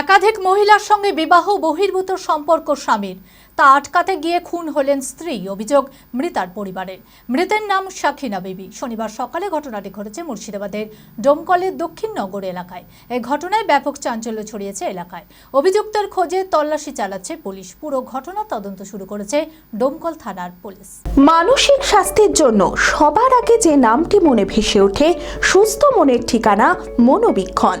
একাধিক মহিলার সঙ্গে বিবাহ বহির্ভূত সম্পর্ক স্বামীর। তা আটকাতে গিয়ে খুন হলেন স্ত্রী, অভিযোগ মৃতার পরিবারের। মৃতের নাম সাক্ষিনা বেবি। শনিবার সকালে ঘটনাটি ঘটেছে মুর্শিদাবাদের ডোমকলের দক্ষিণ নগর এলাকায়। এই ঘটনায় ব্যাপক চাঞ্চল্য ছড়িয়েছে এলাকায়। অভিযুক্তের খোঁজে তল্লাশি চালাচ্ছে পুলিশ। পুরো ঘটনা তদন্ত শুরু করেছে ডোমকল থানার পুলিশ। মানসিক স্বাস্থ্যের জন্য সবার আগে যে নামটি মনে ভেসে ওঠে, সুস্থ মনের ঠিকানা মনোবীক্ষণ।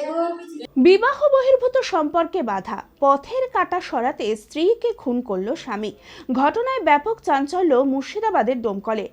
বিবাহ বহির্ভূত সম্পর্কে বাধা। পথের কাটা সরাতে স্ত্রীকে খুন করল স্বামী। ঘটনায় ব্যাপক চাঞ্চল্য মুর্শিদাবাদের ডোমকলে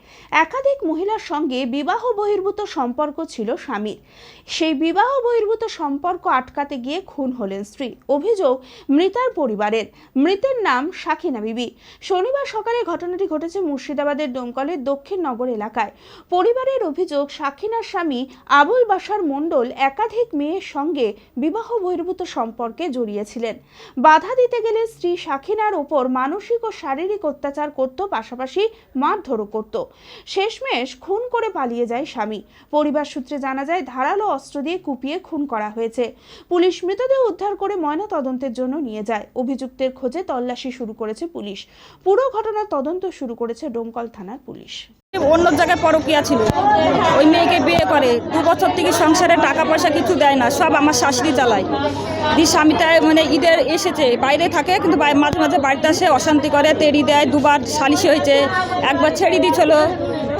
একাধিক মহিলার সঙ্গে বিবাহ বহির্ভূত সম্পর্ক ছিল স্বামীর। সেই বিবাহ বহির্ভূত সম্পর্ক আটকাতে গিয়ে খুন হলেন স্ত্রী। অভিযোগ, মৃতার পরিবারের। মৃতের নাম সাকিনা বিবি। শনিবার সকালে ঘটনাটি ঘটেছে মুর্শিদাবাদের ডোমকলের দক্ষিণ নগর এলাকায়। পরিবারের অভিযোগ সাকিনার স্বামী আবুল বাসার মণ্ডল একাধিক মেয়ের সঙ্গে বিবাহ বহির্ভূত সম্পর্কে জড়িয়েছিলেন। বাধা দিতে গেলে স্ত্রী সাকিনার ওপর মানসিক ও শারীরিক অত্যাচার করত, পাশাপাশি মারধরও করত। শেষমেশ খুন করে পালিয়ে যায় স্বামী। পরিবার সূত্রে জানা যায়, ধারালো অস্ত্র দিয়ে কুপিয়ে খুন করা হয়েছে। পুলিশ মৃতদেহ উদ্ধার করে ময়না তদন্তের জন্য নিয়ে যায়। অভিযুক্তের খোঁজে তল্লাশি শুরু করেছে পুলিশ। পুরো ঘটনার তদন্ত শুরু করেছে ডোমকল থানার পুলিশ। অন্য জায়গায় পরকিয়া ছিল। ওই মেয়েকে বিয়ে করে, দু বছর থেকে সংসারে টাকা পয়সা কিছু দেয় না, সব আমার শাশুড়ি চালায় দি স্বামীটা মানে ঈদের এসেছে, বাইরে থাকে, কিন্তু মাঝে মাঝে বাড়িতে আসে, অশান্তি করে, তেড়ি দেয়, দুবার সালিশি হয়েছে, একবার ছেড়ে দিয়েছিল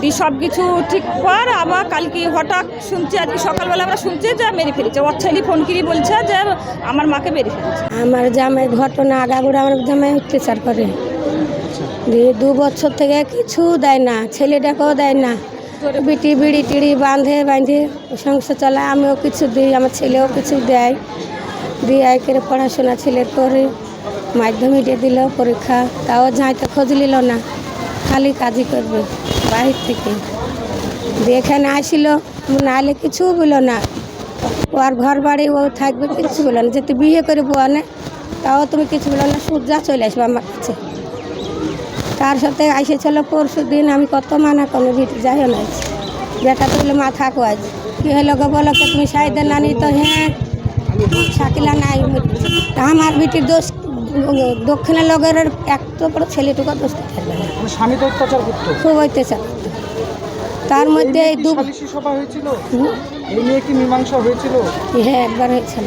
দি সব কিছু ঠিক পর আবার কালকে হঠাৎ শুনছি, আজকে সকালবেলা আমরা শুনছি যে মেরে ফেলেছে। ওর ছেলে ফোন করি বলছে যে আমার মাকে মেরে ফেলেছে। আমার জামাই ঘটনা, আগাগোড়া আমার জামাই অত্যাচার করে। দিয়ে দু বছর থেকে কিছু দেয় না, ছেলেটাকেও দেয় না। বিটি বিড়ি টিড়ি বাঁধে বাঁধে, সংসার চালায়, আমিও কিছু দিই, আমার ছেলেও কিছু দেয়। দিয়ে করে পড়াশোনা ছেলের করে মাধ্যমিক দিল, পরীক্ষা, তাও যাইতে খোঁজ নিল না, খালি কাজই করবে বাহির থেকে। দিয়ে এখানে আসিল, না হলে কিছু বলল না। ও আর ঘর বাড়ি, ও থাকবে, কিছু বলো না যেতে বিয়ে করে বোয়ানে তাও তুমি কিছু বলো না সূর্যা চলে আসবে আমার কাছে। তার সাথে এসেছিল পরশু দিন আমি কত মানা কোনো ভিটি যাই না। বেটা তুলে মা থাকো আজ। কি হলো গো বলো তো তুমি সাইডে নানি তো হ্যাঁ। শাকিলা নাই তা আমার বিটির দোষ দক্ষিণের লগের একটা বড় ছেলেটুকু দোষ থাকবে না। মানে স্বামী তো অত্যাচার করতো। খুব হইতেছে তার মধ্যে এই দু সভা হয়েছিল? এই নিয়ে কি মীমাংসা হয়েছিল? হ্যাঁ একবার হয়েছিল।